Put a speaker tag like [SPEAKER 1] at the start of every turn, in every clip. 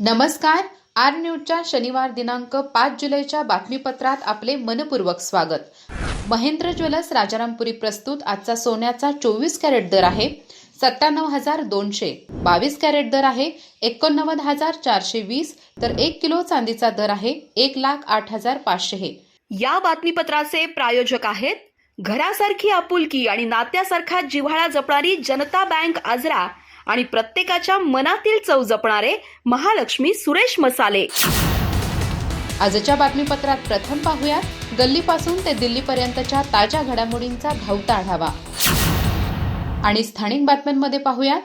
[SPEAKER 1] नमस्कार. आर न्यूजच्या शनिवार दिनांक पाच जुलैच्या बातमीपत्रात आपले मनपूर्वक स्वागत. महेंद्र ज्वेलर्स राजारामपुरी प्रस्तुत आजचा सोन्याचा चोवीस कॅरेट दर आहे सत्त्याण्णव हजार दोनशे. बावीस कॅरेट दर आहे एकोणनव्वद हजार चारशे वीस तर एक किलो चांदीचा दर आहे एक लाख आठ हजार पाचशे हे.
[SPEAKER 2] या बातमीपत्राचे प्रायोजक आहेत घरासारखी आपुलकी आणि नात्यासारखा जिव्हाळा जपणारी जनता बँक आजरा आणि प्रत्येकाच्या मनातील चव जपणारे महालक्ष्मी सुरेश मसाले.
[SPEAKER 1] आजच्या बातमीपत्रात प्रथम पाहूया गल्लीपासून ते दिल्लीपर्यंतच्या ताज्या घडामोडींचा धावता आढावा. आणि स्थानिक बातम्यांमध्ये पाहूया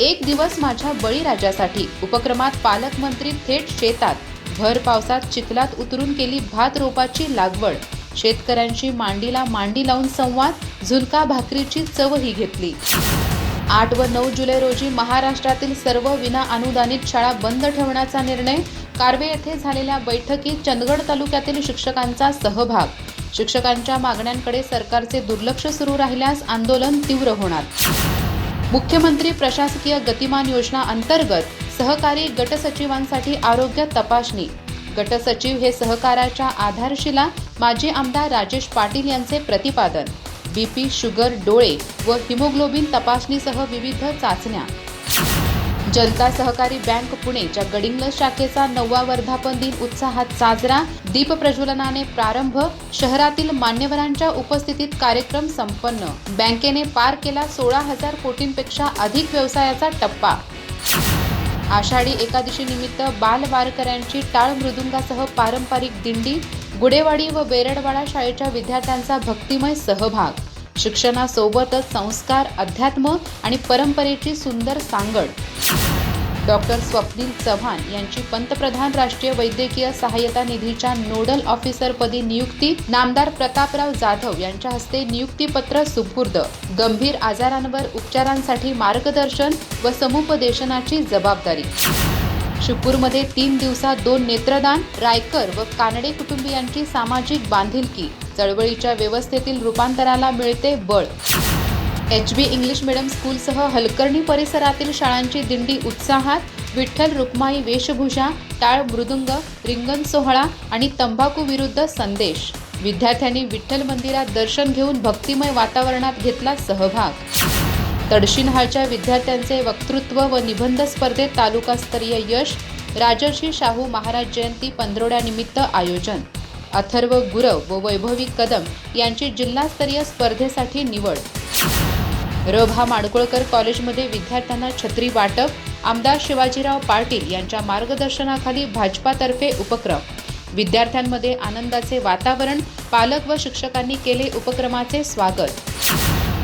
[SPEAKER 1] एक दिवस माझ्या बळीराजासाठी उपक्रमात पालकमंत्री थेट शेतात भर पावसात चिखलात उतरून केली भात रोपाची लागवड. शेतकऱ्यांची मांडीला मांडी लावून संवाद झुलका भाकरीची चवही घेतली. आठ व नऊ जुलै रोजी महाराष्ट्रातील सर्व विना अनुदानित शाळा बंद ठेवण्याचा निर्णय कार्वे येथे झालेल्या बैठकीत चंदगड तालुक्यातील शिक्षकांचा सहभाग. शिक्षकांच्या मागण्यांकडे सरकारचे दुर्लक्ष सुरू राहिल्यास आंदोलन तीव्र होणार. मुख्यमंत्री प्रशासकीय गतिमान योजना अंतर्गत सहकारी गटसचिवांसाठी आरोग्य तपासणी. गटसचिव हे सहकाराच्या आधारशिला माजी आमदार राजेश पाटील यांचे प्रतिपादन. बीपी शुगर डोळे व हिमोग्लोबिन तपासणीसह विविध चाचण्या. जनता सहकारी बँक पुणेच्या गडिंग्लज शाखेचा नववा वर्धापन दिन उत्साहात साजरा. दीप प्रज्वलनाने प्रारंभ शहरातील मान्यवरांच्या उपस्थितीत कार्यक्रम संपन्न. बँकेने पार केला सोळा हजार कोटींपेक्षा अधिक व्यवसायाचा टप्पा. आषाढी एकादशी निमित्त बाल वारकऱ्यांची टाळ मृदुंगासह पारंपरिक दिंडी गुडेवाडी व बेरडवाडा शाळेच्या विद्यार्थ्यांचा भक्तिमय सहभाग. शिक्षणासोबतच संस्कार अध्यात्म आणि परंपरेची सुंदर सांगड. डॉक्टर स्वप्नील चव्हाण यांची पंतप्रधान राष्ट्रीय वैद्यकीय सहाय्यता निधीच्या नोडल ऑफिसरपदी नियुक्ती नामदार प्रतापराव जाधव यांच्या हस्ते नियुक्तीपत्र सुपूर्द. गंभीर आजारांवर उपचारांसाठी मार्गदर्शन व समुपदेशनाची जबाबदारी. शिवपूरमध्ये तीन दिवसात दोन नेत्रदान रायकर व कानडे कुटुंबियांची सामाजिक बांधिलकी. चळवळीच्या व्यवस्थेतील रूपांतराला मिळते बळ. एच बी इंग्लिश मिडियम स्कूलसह हलकर्णी परिसरातील शाळांची दिंडी उत्साहात. विठ्ठल रुक्माई वेशभूषा टाळ मृदुंग रिंगण सोहळा आणि तंबाखू विरुद्ध संदेश. विद्यार्थ्यांनी विठ्ठल मंदिरात दर्शन घेऊन भक्तिमय वातावरणात घेतला सहभाग. तडशिनहाळच्या विद्यार्थ्यांचे वक्तृत्व व निबंध स्पर्धेत तालुकास्तरीय यश राजर्षी शाहू महाराज जयंती पंधरवड्यानिमित्त आयोजन. अथर्व गुरव व वैभवी कदम यांची जिल्हास्तरीय स्पर्धेसाठी निवड. रभा माडकुळकर कॉलेजमध्ये विद्यार्थ्यांना छत्री वाटप आमदार शिवाजीराव पाटील यांच्या मार्गदर्शनाखाली भाजपातर्फे उपक्रम. विद्यार्थ्यांमध्ये आनंदाचे वातावरण पालक व शिक्षकांनी केले उपक्रमाचे स्वागत.